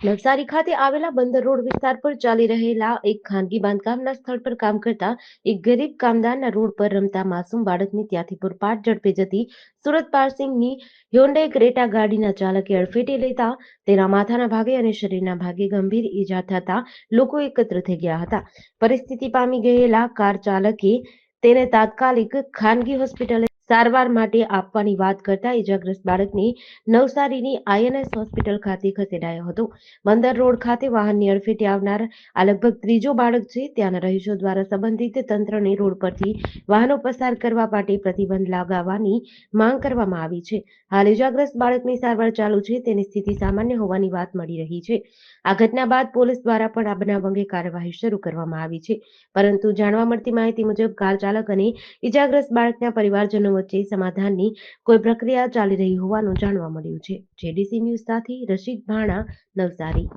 નવસારી ખાતે આવેલા બંદર રોડ વિસ્તાર પર ચાલી રહેલા એક ખાનગી બાંધકામના સ્થળ પર કામ કરતા એક ગરીબ કામદારના રોડ પર રમતા માસૂમ બાળકની ત્યાંથી પૂરપાટ ઝડપે જતી સુરત પાર્સિંગની હ્યોન્ડે ક્રેટા ગાડીના ચાલકે અડફેટે લેતા તેના માથાના ભાગે અને શરીરના ભાગે ગંભીર ઈજા થતા લોકો એકત્ર થઈ ગયા હતા. પરિસ્થિતિ પામી ગયેલા કાર ચાલકે તેને તાત્કાલિક ખાનગી હોસ્પિટલે સારવાર માટે આપવાની વાત કરતા ઇજાગ્રસ્ત બાળકને નવસારીની આઈએનએસ હોસ્પિટલ ખાતે ખસેડાયો હતો. બંદર રોડ ખાતે વાહનની અડફેટે આવનાર આ લગભગ ત્રીજો બાળક છે. ત્યાંના રહીશો દ્વારા સંબંધિત તંત્રને રોડ પરથી વાહનો પસાર કરવા માટે પ્રતિબંધ લગાવવાની માંગ કરવામાં આવી છે. હાલ ઇજાગ્રસ્ત બાળકની સારવાર ચાલુ છે. તેની સ્થિતિ સામાન્ય હોવાની વાત મળી રહી છે. આ ઘટના બાદ પોલીસ દ્વારા પણ આ બનાવ અંગે કાર્યવાહી શરૂ કરવામાં આવી છે. પરંતુ જાણવા મળતી માહિતી મુજબ કાર ચાલક અને ઇજાગ્રસ્ત બાળકના પરિવારજનો વચ્ચે સમાધાનની કોઈ પ્રક્રિયા ચાલી રહી હોવાનું જાણવા મળ્યું છે. જેડીસી ન્યૂઝ સાથે રશિક ભાણા નવસારી.